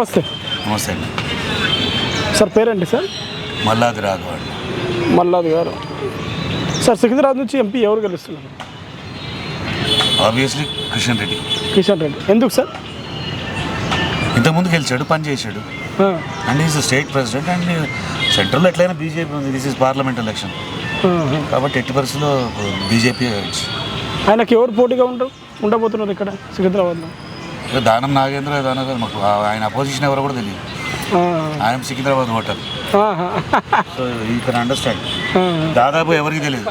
నమస్తే. నమస్తే అండి. సార్ పేరేంటి సార్? మల్లాది రాఘవ అండి. మల్లాది గారు. సార్ సికింద్రాబాద్ నుంచి ఎంపీ ఎవరు గెలుస్తున్నారు? ఆబ్వియస్లీ కిషన్ రెడ్డి. కిషన్ రెడ్డి. ఎందుకు సార్? ఇంతకుముందు గెలిచాడు పని చేశాడు. And is state president and సెంట్రల్లో ఎట్లయినా బీజేపీ ఉంది. This is parliament election. కాబట్టి ఎట్టి పరిస్థితుల్లో బీజేపీ ఆయనకి ఎవరు పోటీగా ఉండ ఉండబోతున్నారు ఇక్కడ సికింద్రాబాద్లో? దానం నాగేంద్ర దానం కాదు మాకు ఆయన అపోజిషన్ ఎవరో కూడా తెలియదు. ఆయన సికింద్రాబాద్. సో కెన్ అండర్స్టాండ్ దాదాపు ఎవరికి తెలియదు.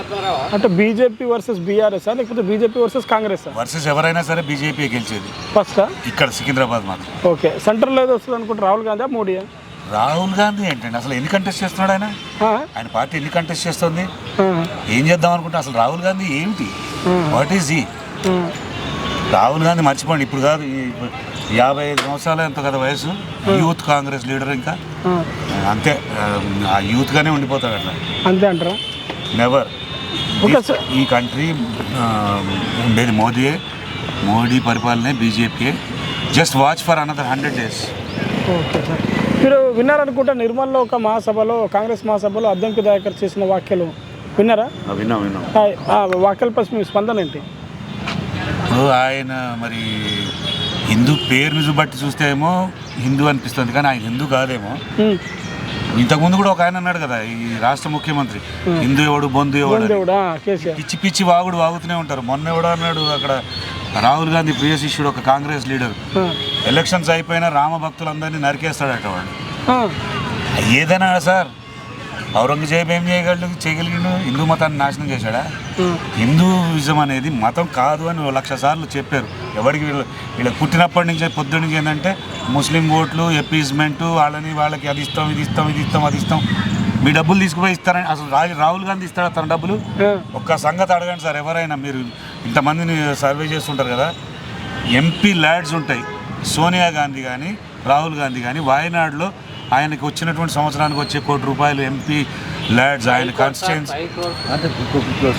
అంటే బీజేపీ వర్సెస్ బీఆర్ఎస్ లేకపోతే బీజేపీ వర్సెస్ కాంగ్రెస్ వర్సెస్ ఎవరైనా సరే బీజేపీ గెలిచేది. ఫస్ట్? ఇక్కడ సికింద్రాబాద్ మాత్రం. ఓకే. సెంటర్లో ఏదో వస్తుంది అనుకుంటే రాహుల్ గాంధీ మోడీయా? రాహుల్ గాంధీ ఏంటండి? అసలు ఎన్ని కంటెస్ట్ చేస్తున్నాడు ఆయన? ఆయన పార్టీ ఎన్ని కంటెస్ట్ చేస్తుంది? ఏం చేద్దాం అనుకుంటే అసలు రాహుల్ గాంధీ ఏమిటి వాట్ ఈజ్ ఈ. రాహుల్ గాంధీ మర్చిపోండి ఇప్పుడు కాదు ఈ యాభై ఐదు సంవత్సరాలు ఎంత కదా వయసు యూత్ కాంగ్రెస్ లీడర్ ఇంకా. అంతే ఆ యూత్గానే ఉండిపోతాడు అట్లా. అంతే అంటారా? నెవర్ ఈ కంట్రీ ఉండేది మోదీయే. Modi పరిపాలనే BJP just watch for another hundred days okay sir. మీరు విన్నారనుకుంటా నిర్మల్లో ఒక మహాసభలో కాంగ్రెస్ మహాసభలో అద్దంకి దయాకర్ చేసిన వ్యాఖ్యలు. విన్నారా? విన్నాం విన్నాం. వ్యాఖ్యలపై మీ స్పందన ఏంటి? ఇప్పుడు ఆయన మరి హిందూ పేరుని బట్టి చూస్తే ఏమో హిందూ అనిపిస్తుంది కానీ ఆయన హిందూ కాదేమో. ఇంతకుముందు కూడా ఒక ఆయన అన్నాడు కదా ఈ రాష్ట్ర ముఖ్యమంత్రి. హిందూ ఎవడు బొందు ఎవడు పిచ్చి పిచ్చి వాగుడు వాగుతూనే ఉంటారు. మొన్న ఎవడో అన్నాడు అక్కడ రాహుల్ గాంధీ ప్రియ శిష్యుడు ఒక కాంగ్రెస్ లీడర్. ఎలక్షన్స్ అయిపోయినా రామ భక్తులందరినీ నరికేస్తాడట వాడు. ఏదైనా సార్ ఔరంగజేబు ఏం చేయగలడు? చేయగలిగిండు? హిందూ మతాన్ని నాశనం చేశాడా? హిందూయిజం అనేది మతం కాదు అని లక్ష సార్లు చెప్పారు. ఎవరికి వీళ్ళు వీళ్ళకి పుట్టినప్పటి నుంచి పొద్దు నుంచి ఏంటంటే ముస్లిం ఓట్లు ఎపీజ్మెంట్ వాళ్ళని వాళ్ళకి అది ఇస్తాం ఇది ఇస్తాం ఇది ఇస్తాం అది ఇస్తాం. మీ డబ్బులు తీసుకుపోయి ఇస్తారని అసలు రా- రాహుల్ గాంధీ ఇస్తాడా తన డబ్బులు? ఒక్క సంగతి అడగండి సార్ ఎవరైనా మీరు ఇంతమందిని సర్వే చేస్తుంటారు కదా ఎంపీ ల్యాడ్స్ ఉంటాయి. సోనియా గాంధీ కానీ రాహుల్ గాంధీ కానీ వాయనాడులో ఆయనకి వచ్చినటువంటి సంవత్సరానికి వచ్చే కోటి రూపాయలు ఎంపీ ల్యాడ్స్ ఆయన కాన్స్టిట్యున్సీ అంటే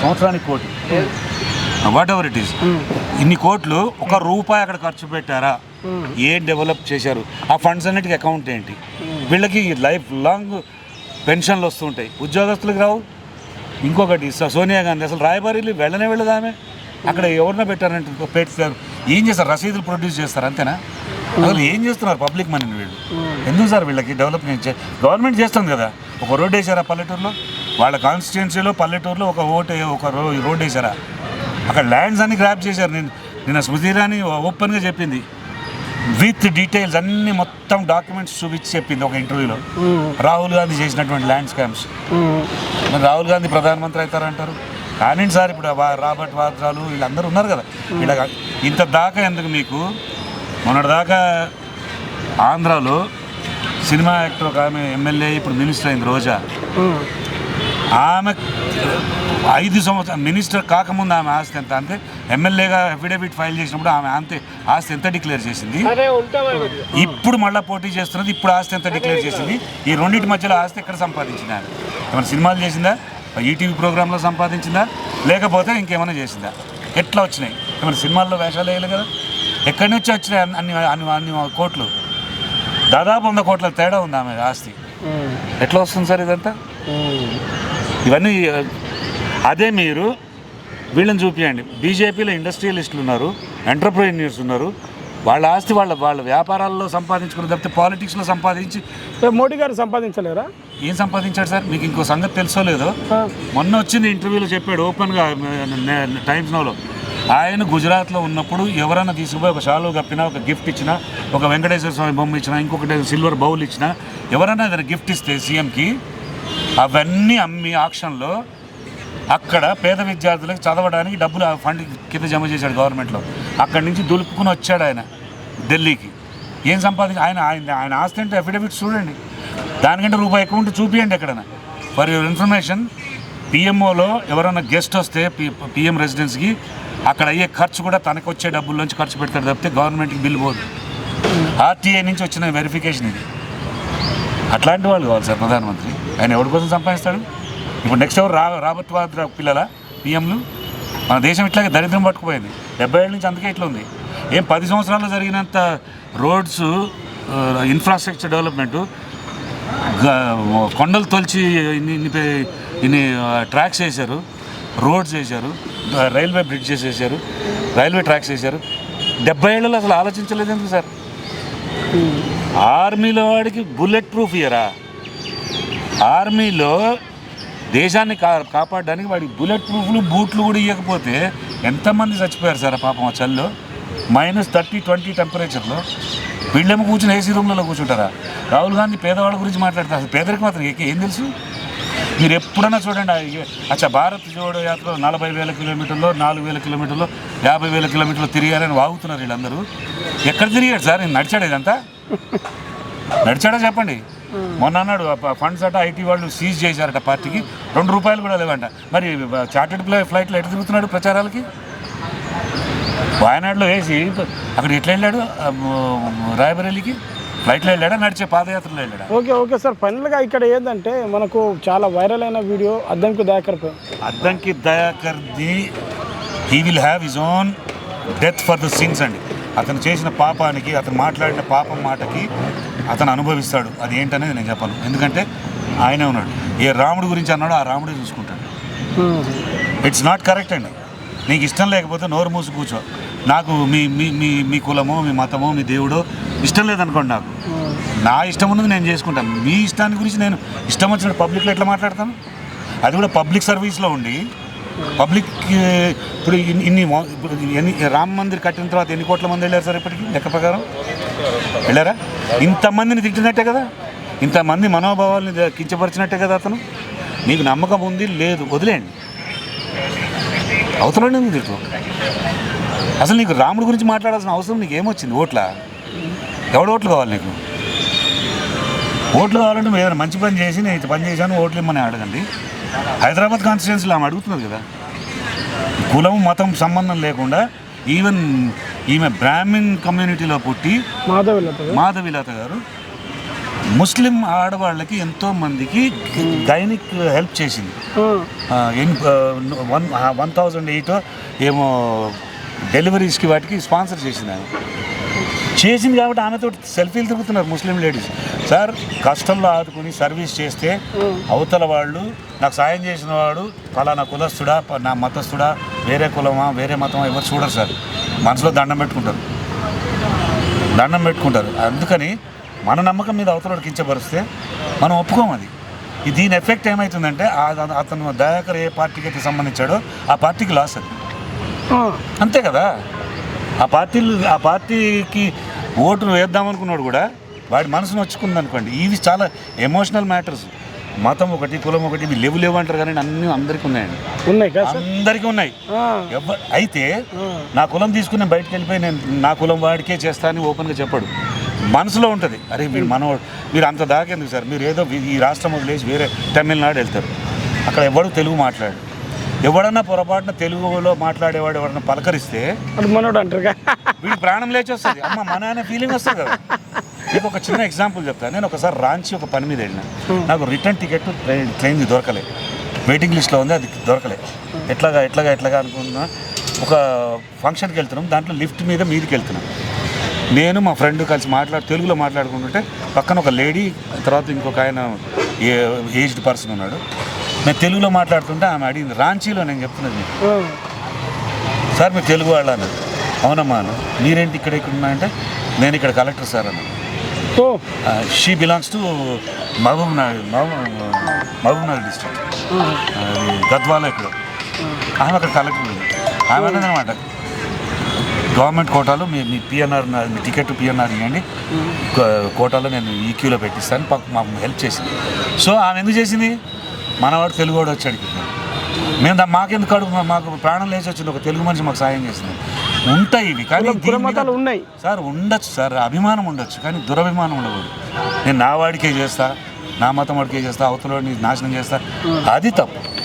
సంవత్సరానికి కోటి. వాట్ ఎవర్ ఇట్ ఈస్ ఇన్ని కోట్లు ఒక రూపాయి అక్కడ ఖర్చు పెట్టారా? ఏం డెవలప్ చేశారు? ఆ ఫండ్స్ అన్నిటికీ అకౌంట్ ఏంటి? వీళ్ళకి లైఫ్ లాంగ్ పెన్షన్లు వస్తుంటాయి. ఉద్యోగస్తులకు రావు. ఇంకొకటి సోనియా గాంధీ. అసలు రాయబారీలు వెళ్ళనే వెళ్ళదు ఆమె అక్కడ ఎవరినో పెట్టారంటే పెట్టారు. ఏం చేస్తారు? రసీదులు ప్రొడ్యూస్ చేస్తారు అంతేనా? అసలు ఏం చేస్తున్నారు పబ్లిక్ మనీని వీళ్ళు? ఎందుకు సార్ వీళ్ళకి డెవలప్మెంట్ గవర్నమెంట్ చేస్తుంది కదా. ఒక రోడ్ వేసారా పల్లెటూరులో? వాళ్ళ కాన్స్టిట్యున్సీలో పల్లెటూరులో ఒక ఓటు ఒక రో రోడ్ వేసారా అక్కడ ల్యాండ్స్ అన్ని గ్రాప్ చేశారు. నేను నిన్న స్మృతి ఇరానీ ఓపెన్గా చెప్పింది. విత్ డీటెయిల్స్ అన్ని మొత్తం డాక్యుమెంట్స్ చూపించి చెప్పింది ఒక ఇంటర్వ్యూలో ఉమ్, రాహుల్ గాంధీ చేసినటువంటి ల్యాండ్ స్కామ్స్ మరి రాహుల్ గాంధీ ప్రధానమంత్రి అవుతారంటారు కానీ సార్ ఇప్పుడు రాబర్ట్ వాద్రాలు వీళ్ళందరూ ఉన్నారు కదా. వీళ్ళ ఇంత దాకా ఎందుకు మీకు? మొన్నటి దాకా ఆంధ్రాలో సినిమా యాక్టర్ ఒక ఆమె ఎమ్మెల్యే ఇప్పుడు మినిస్టర్ అయింది రోజా. ఆమె ఐదు సంవత్సరాలు మినిస్టర్ కాకముందు ఆమె ఆస్తి ఎంత? అంటే ఎమ్మెల్యేగా అఫిడవిట్ ఫైల్ చేసినప్పుడు ఆమె అంతే ఆస్తి ఎంత డిక్లేర్ చేసింది? ఇప్పుడు మళ్ళీ పోటీ చేస్తున్నది ఇప్పుడు ఆస్తి ఎంత డిక్లేర్ చేసింది? ఈ రెండింటి మధ్యలో ఆస్తి ఎక్కడ సంపాదించింది ఆమె ఏమైనా సినిమాలు చేసిందా? ఈటీవీ ప్రోగ్రాంలో సంపాదించిందా? లేకపోతే ఇంకేమైనా చేసిందా? ఎట్లా వచ్చినాయి? ఏమైనా సినిమాల్లో వేషాలు వేయలే కదా? ఎక్కడి నుంచి వచ్చినాయి అన్ని అన్ని కోట్లు? దాదాపు వంద కోట్ల తేడా ఉంది ఆమె ఆస్తి. ఎట్లా వస్తుంది సార్ ఇదంతా. ఇవన్నీ అదే మీరు వీళ్ళని చూపించండి బీజేపీలో ఇండస్ట్రియలిస్టులు ఉన్నారు ఎంటర్ప్రైన్యూర్స్ ఉన్నారు. వాళ్ళ ఆస్తి వాళ్ళ వాళ్ళ వ్యాపారాల్లో సంపాదించుకున్న తప్పితే పాలిటిక్స్లో సంపాదించి మోడీ గారు సంపాదించలేరా? ఏం సంపాదించాడు సార్? మీకు ఇంకో సంగతి తెలుసో లేదో? మొన్న వచ్చింది ఇంటర్వ్యూలో చెప్పాడు ఓపెన్గా టైమ్స్ నోలో. ఆయన గుజరాత్లో ఉన్నప్పుడు ఎవరైనా తీసుకుపోయి ఒక షాలు కప్పినా ఒక గిఫ్ట్ ఇచ్చినా ఒక వెంకటేశ్వర స్వామి బొమ్మ ఇచ్చినా ఇంకొకటి సిల్వర్ బౌల్ ఇచ్చినా ఎవరైనా ఏదైనా గిఫ్ట్ ఇస్తే సీఎంకి అవన్నీ అమ్మి ఆక్షన్లో అక్కడ పేద విద్యార్థులకు చదవడానికి డబ్బులు ఆ ఫండ్ కింద జమ చేశాడు గవర్నమెంట్లో. అక్కడి నుంచి దులుపుకుని వచ్చాడు ఆయన ఢిల్లీకి. ఏం సంపాదించి ఆయన ఆయన ఆయన ఆస్తి అంటే అఫిడవిట్ చూడండి. దానికంటే రూపాయి ఎక్కువ ఉంటే చూపియండి ఎక్కడైనా. ఫర్ యువర్ ఇన్ఫర్మేషన్ పిఎంఓలో ఎవరైనా గెస్ట్ వస్తే పిఎం రెసిడెన్స్కి అక్కడ అయ్యే ఖర్చు కూడా తనకు వచ్చే డబ్బుల నుంచి ఖర్చు పెడతాడు తప్పితే గవర్నమెంట్కి బిల్ పోదు. ఆర్టీఐ నుంచి వచ్చిన వెరిఫికేషన్ ఇది. అట్లాంటి వాళ్ళు కావాలి సార్ ప్రధానమంత్రి. ఆయన ఎవరి కోసం సంపాదిస్తాడు? ఇప్పుడు నెక్స్ట్ ఎవరు రా రాబర్ట్ వాద్రా పిల్లల పిఎంలు? మన దేశం ఇట్లాగే దరిద్రం పట్టుకుపోయింది. డెబ్బై ఏళ్ళ నుంచి అందుకే ఇట్లా ఉంది ఏం పది సంవత్సరాల్లో జరిగినంత రోడ్స్ ఇన్ఫ్రాస్ట్రక్చర్ డెవలప్మెంటు కొండలు తొలిచి ఇన్ని ఇన్ని ఇన్ని ట్రాక్స్ వేశారు. రోడ్స్ వేశారు రైల్వే బ్రిడ్జెస్ వేశారు రైల్వే ట్రాక్స్ వేశారు. డెబ్బై ఏళ్ళలో అసలు ఆలోచించలేదు ఎందుకు సార్? ఆర్మీలో వాడికి బుల్లెట్ ప్రూఫ్ ఇయరా ఆర్మీలో దేశాన్ని కా కాపాడడానికి వాడికి బుల్లెట్ ప్రూఫ్లు బూట్లు కూడా ఇవ్వకపోతే ఎంతమంది చచ్చిపోయారు సార్ పాపం ఆ చల్లో? మైనస్ థర్టీ ట్వంటీ టెంపరేచర్లో. వీళ్ళేమో కూర్చుని ఏసీ రూమ్లలో కూర్చుంటారా? రాహుల్ గాంధీ పేదవాళ్ళ గురించి మాట్లాడతారు అసలు పేదరికి మాత్రం ఏ- ఏం తెలుసు? మీరు ఎప్పుడన్నా చూడండి అచ్చా భారత్ జోడో యాత్ర నలభై వేల కిలోమీటర్లో నాలుగు వేల కిలోమీటర్లో యాభై వేల కిలోమీటర్లు తిరిగారని వాగుతున్నారు వీళ్ళందరూ. ఎక్కడ తిరిగాడు సార్? నేను నడిచాడు ఇదంతా? నడిచాడా చెప్పండి? మొన్న అన్నాడు ఫండ్స్ అట ఐటీ వాళ్ళు సీజ్ చేశారట పార్టీకి. రెండు రూపాయలు కూడా లేవంట. మరి చార్టెడ్ ఫ్లైట్లో ఎటు తిరుగుతున్నాడు ప్రచారాలకి? వాయనాడులో వేసి అక్కడ ఎట్లా వెళ్ళాడు రాయబరేలికి రాయబరేలీకి? ఫ్లైట్లో వెళ్ళాడా నడిచే పాదయాత్రలో వెళ్ళాడా? Okay okay sir. ఫైనల్గా ఇక్కడ ఏంటంటే మనకు చాలా వైరల్ అయిన video Addanki Dayakar Addanki దయాకర్ది he will have his own death for the sins అండి. అతను చేసిన పాపానికి అతను మాట్లాడిన పాపం మాటకి అతను అనుభవిస్తాడు. అది ఏంటనేది నేను చెప్పను. ఎందుకంటే ఆయనే ఉన్నాడు. ఏ రాముడి గురించి అన్నాడో ఆ రాముడే చూసుకుంటాడు. ఇట్స్ నాట్ కరెక్ట్ అండి. నీకు ఇష్టం లేకపోతే నోరు మూసి కూర్చో. నాకు మీ మీ మీ కులమో మీ మతమో మీ దేవుడో ఇష్టం లేదనుకోండి నాకు. నా ఇష్టం ఉన్నది నేను చేసుకుంటాను. మీ ఇష్టాన్ని గురించి నేను ఇష్టం వచ్చినట్టు పబ్లిక్లో ఎట్లా మాట్లాడతాను? అది కూడా పబ్లిక్ సర్వీస్లో ఉండి పబ్లిక్ ఇప్పుడు ఇన్ని- ఇప్పుడు ఎన్ని రామ మందిర్ కట్టిన తర్వాత ఎన్ని కోట్ల మంది వెళ్ళారు సార్ ఇప్పటికి? లెక్క ప్రకారం? వెళ్ళారా? ఇంతమందిని తిట్టినట్టే కదా? ఇంతమంది మనోభావాల్ని కించపరిచినట్టే కదా అతను? నీకు నమ్మకం ఉంది? లేదు. వదిలేయండి. అవతలనే ఉంది తిట్టు అసలు నీకు రాముడి గురించి మాట్లాడాల్సిన అవసరం నీకు ఏమొచ్చింది ఓట్ల? ఎవడు ఓట్లు కావాలి నీకు? ఓట్లు కావాలంటే మీరు ఏదైనా మంచి పని చేసి నేను పని చేశాను ఓట్లు ఇమ్మని అడగండి. హైదరాబాద్ కాన్స్టిట్యున్సీలో ఆమె అడుగుతున్నది కదా. కులం మతం సంబంధం లేకుండా ఈవెన్ ఈమె బ్రాహ్మిన్ కమ్యూనిటీలో పుట్టి మాధవిలత మాధవిలత గారు ముస్లిం ఆడవాళ్ళకి ఎంతో మందికి గైనిక్ హెల్ప్ చేసింది. వన్ వన్ థౌజండ్ ఎయిట్ ఏమో డెలివరీస్కి వాటికి స్పాన్సర్ చేసింది ఆమె. చేసింది కాబట్టి ఆమెతో సెల్ఫీలు తిరుగుతున్నారు ముస్లిం లేడీస్. సార్ కష్టంలో ఆదుకుని సర్వీస్ చేస్తే అవతల వాళ్ళు నాకు సాయం చేసిన వాడు ఫలానా కులస్తుడా నా మతస్థుడా వేరే కులమా వేరే మతమా ఎవరు చూడరు సార్. మనసులో దండం పెట్టుకుంటారు. దండం పెట్టుకుంటారు. అందుకని మన నమ్మకం మీద అవతల కించపరిస్తే మనం ఒప్పుకోం అది. ఈ దీని ఎఫెక్ట్ ఏమవుతుందంటే ఆ- అతను దయాకర్ ఏ పార్టీకి అయితే సంబంధించాడో ఆ పార్టీకి లాస్ అది. అంతే కదా? ఆ పార్టీలు ఆ పార్టీకి ఓటు వేద్దాం అనుకున్నాడు కూడా వాడి మనసు నొచ్చుకుంది అనుకోండి ఇవి చాలా ఎమోషనల్ మ్యాటర్స్. మతం ఒకటి కులం ఒకటి ఇవి లేవు లేవు అంటారు కానీ అన్నీ అందరికీ ఉన్నాయండి. ఉన్నాయి అందరికీ ఉన్నాయి. అయితే. నా కులం తీసుకుని బయటకు వెళ్ళిపోయి నేను నా కులం వాడికే చేస్తా అని ఓపెన్గా చెప్పాడు. మనసులో ఉంటుంది. అరే వీడు మనవాడు. మీరు అంత దాకెందుకు సార్? మీరు ఏదో ఈ రాష్ట్రం వదిలేసి వేరే తమిళనాడు వెళ్తారు. అక్కడ ఎవడు తెలుగు మాట్లాడు ఎవడన్నా పొరపాటున తెలుగులో మాట్లాడేవాడు ఎవడన్నా పలకరిస్తే మనోడు అంటారు. వీడి ప్రాణం లేచి వస్తుంది అమ్మ మన అనే ఫీలింగ్ వస్తుంది కదా. మీకు ఒక చిన్న ఎగ్జాంపుల్ చెప్తాను నేను ఒకసారి రాంచి ఒక పని మీద వెళ్ళిన. నాకు రిటర్న్ టికెట్ ట్రైన్ ట్రైన్ది దొరకలే. వెయిటింగ్ లిస్ట్లో ఉంది అది దొరకలే. ఎట్లాగా ఎట్లాగా ఎట్లాగా అనుకున్నా ఒక ఫంక్షన్కి వెళ్తున్నాం. దాంట్లో లిఫ్ట్ మీద మీదకి వెళ్తున్నాం. నేను మా ఫ్రెండ్ కలిసి మాట్లాడు తెలుగులో మాట్లాడుకుంటుంటే పక్కన ఒక లేడీ తర్వాత ఇంకొక ఆయన ఏజ్డ్ పర్సన్ ఉన్నాడు. నేను తెలుగులో మాట్లాడుతుంటే ఆమె అడిగింది రాంచీలో నేను చెప్తున్నది సార్ మీరు తెలుగు వాళ్ళ అన్నది అవునమ్మా అన్న మీరేంటి ఇక్కడ ఇక్కడ ఉన్నా అంటే నేను ఇక్కడ కలెక్టర్ సార్ అన్న she belongs to Mahabubnagar Mahabubnagar district. అది గద్వాల ఇక్కడ ఆమె అక్కడ కలెక్టర్ ఆమె అన్నది అనమాట గవర్నమెంట్ కోటాలో మీ మీ పిఎన్ఆర్ మీ టికెట్ పిఎన్ఆర్ ఇవ్వండి. కోటాలో నేను ఈ క్యూలో పెట్టిస్తాను మాకు హెల్ప్ చేసింది. సో ఆమె ఎందుకు చేసింది? మనవాడు తెలుగువాడు వచ్చాడు మేము దా- మాకెందుకు మా- మాకు ప్రాణం లేచి వచ్చింది. ఒక తెలుగు మనిషి మాకు సాయం చేసింది. ఉంటాయి ఇవి కానీ ఉన్నాయి. సార్ ఉండొచ్చు సార్. అభిమానం ఉండొచ్చు కానీ దురభిమానం ఉండకూడదు. నేను నా వాడికే చేస్తా నా మతం వాడికే చేస్తా అవతలని నాశనం చేస్తా. అది తప్పు.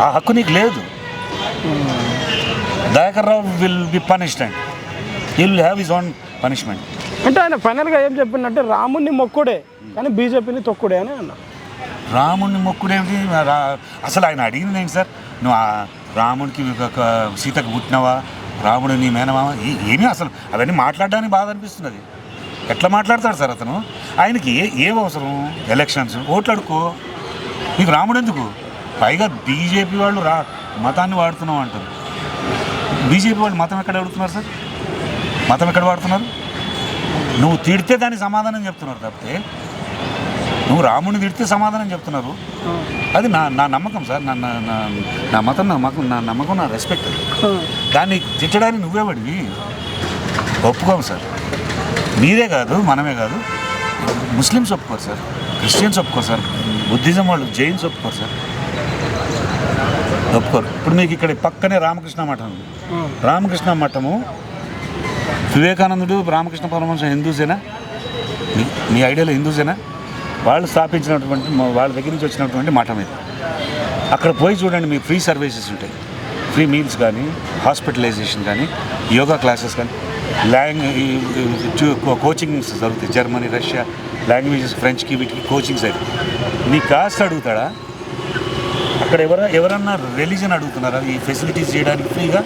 ఆ హక్కు నీకు లేదు. Dayakar Rao will be punished and will have his own punishment. అంటే ఆయన ఫైనల్గా ఏం చెప్పిందంటే రాముడిని మొక్కుడే కానీ బీజేపీని తొక్కుడే అని అన్న. రాముడిని మొక్కుడేమిటి? అసలు ఆయన అడిగింది ఏంటి సార్? నువ్వు రాముడికి ఒక- సీతకు పుట్టినవా? రాముడు నీ మేనమామ? ఏమీ అసలు అవన్నీ మాట్లాడడానికి బాధ అనిపిస్తున్నది ఎట్లా మాట్లాడతాడు సార్ అతను? ఆయనకి ఏ ఏం అవసరం? ఎలక్షన్స్? ఓట్లాడుకో నీకు రాముడు ఎందుకు? పైగా బీజేపీ వాళ్ళు రా మతాన్ని వాడుతున్నాం అంటారు. బీజేపీ వాళ్ళు మతం ఎక్కడ అడుగుతున్నారు సార్? మతం ఎక్కడ వాడుతున్నారు? నువ్వు తిడితే దానికి సమాధానం చెప్తున్నారు తప్పితే నువ్వు రాముడిని తిడితే సమాధానం చెప్తున్నారు. అది నా నా నమ్మకం సార్. నా నా మతం నా నమ్మకం నా నమ్మకం నా రెస్పెక్ట్ దాన్ని తిట్టడానికి నువ్వే పడివి. ఒప్పుకోము సార్. మీరే కాదు మనమే కాదు. ముస్లిమ్స్ ఒప్పుకోరు సార్. క్రిస్టియన్స్ ఒప్పుకోరు సార్. బుద్ధిజం వాళ్ళు జైన్స్ ఒప్పుకోరు సార్. ఒప్పుకోరు. ఇప్పుడు మీకు ఇక్కడ పక్కనే రామకృష్ణ మఠం రామకృష్ణ మఠము వివేకానందుడు రామకృష్ణ పరమహంస హిందూసేనా? మీ ఐడియాలో హిందూసేనా? వాళ్ళు స్థాపించినటువంటి వాళ్ళ దగ్గర నుంచి వచ్చినటువంటి మఠం ఇది అక్కడ పోయి చూడండి మీకు ఫ్రీ సర్వీసెస్ ఉంటాయి. ఫ్రీ మీల్స్ కానీ హాస్పిటలైజేషన్ కానీ యోగా క్లాసెస్ కానీ లాంగ్ కోచింగ్స్ జరుగుతాయి. జర్మనీ రష్యా లాంగ్వేజెస్ ఫ్రెంచ్కి వీటికి కోచింగ్స్ అయితే నీ కాస్ట్ అడుగుతాడా? అక్కడ ఎవరైనా ఎవరన్నా రిలీజన్ అడుగుతున్నారా? ఈ ఫెసిలిటీస్ చేయడానికి ఫ్రీగా?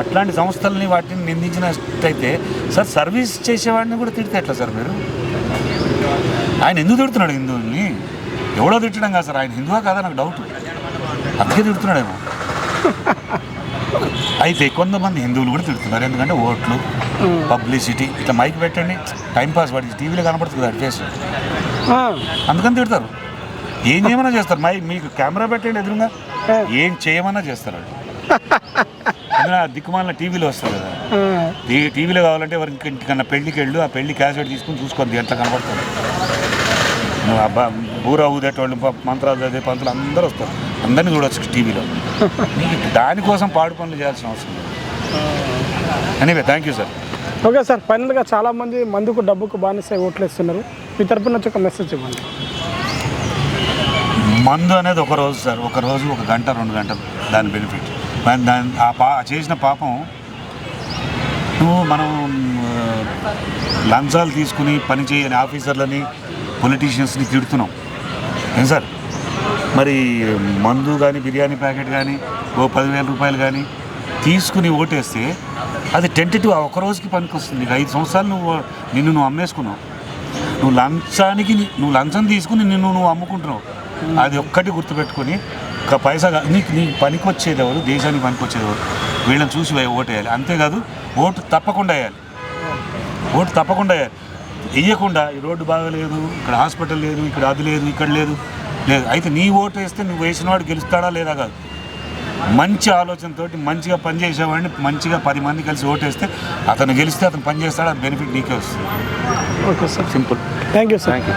అట్లాంటి సంస్థల్ని వాటిని నిందించినట్టయితే సార్ సర్వీస్ చేసేవాడిని కూడా తిడితే ఎట్లా సార్ మీరు? ఆయన ఎందుకు తిడుతున్నాడు హిందువుల్ని? ఎవడో తిట్టడం కాదు సార్ ఆయన హిందువా కాదా నాకు డౌట్ అందుకే తిడుతున్నాడేమో. అయితే కొంతమంది హిందువులు కూడా తిడుతున్నారు ఎందుకంటే ఓట్లు పబ్లిసిటీ ఇట్లా మైక్ పెట్టండి టైంపాస్ వాడికి టీవీలో కనపడుతుంది కదా ఫేస్. అందుకని తిడతారు. ఏం చేయమన్నా చేస్తారు? మై మీకు కెమెరా పెట్టండి ఎదురుగా. ఏం. చేయమన్నా చేస్తారు అందులో దిక్కుమాలిన టీవీలో వస్తారు కదా. టీవీలో కావాలంటే ఎవరి ఇంటికన్నా పెళ్ళికి వెళ్ళు ఆ పెళ్ళి క్యాసెట్ తీసుకుని చూసుకోండి ఎట్లా కనపడుతుంది. బూర ఊదేటోళ్ళు మంత్రాలు చదివే పంతులు అందరూ వస్తారు. అందరినీ చూడొచ్చు టీవీలో. నీకు దానికోసం పాడు పనులు చేయాల్సిన అవసరం లేదు. Anyway thank you sir okay sir. ఫైనల్గా చాలా మంది మందుకు డబ్బుకు బానిసై ఓట్లేస్తున్నారు. మీ తరపున నుంచి ఒక మెసేజ్ ఇవ్వండి. మందు అనేది ఒక రోజు సార్. ఒక రోజు ఒక గంట రెండు గంటలు దాని బెనిఫిట్. దాని ఆ పా చేసిన పాపం నువ్వు మనం లంచాలు తీసుకుని పని చేయని ఆఫీసర్లని పొలిటీషియన్స్ని తిడుతున్నాం. ఏం సార్? మరి మందు కానీ బిర్యానీ ప్యాకెట్ కానీ ఓ పదివేల రూపాయలు కానీ తీసుకుని ఓటేస్తే అది టెంటేటివ్ ఆ ఒక్క రోజుకి పనికి వస్తుంది ఐదు సంవత్సరాలు నువ్వు నిన్ను నువ్వు అమ్మేసుకున్నావు. నువ్వు లంచానికి నువ్వు లంచం తీసుకుని నిన్ను నువ్వు అమ్ముకుంటున్నావు. అది ఒక్కటి గుర్తుపెట్టుకొని ఒక పైసా నీకు నీ పనికి ఎవరు? దేశానికి పనికొచ్చేది ఎవరు? వీళ్ళని చూసి ఓటేయాలి. ఓటు వేయాలి అంతేకాదు ఓటు తప్పకుండా వేయాలి. ఓటు తప్పకుండా వేయాలి. వేయకుండా ఈ రోడ్డు బాగలేదు ఇక్కడ హాస్పిటల్ లేదు ఇక్కడ అది లేదు ఇక్కడ లేదు. లేదు అయితే నీ ఓటు వేస్తే నువ్వు వేసిన వాడు గెలుస్తాడా లేదా కాదు. మంచి ఆలోచనతోటి మంచిగా పనిచేసేవాడిని మంచిగా పది మంది కలిసి ఓటేస్తే అతను గెలిస్తే అతను పని చేస్తాడు అది బెనిఫిట్ నీకే వస్తుంది. Okay sir simple thank you sir thank you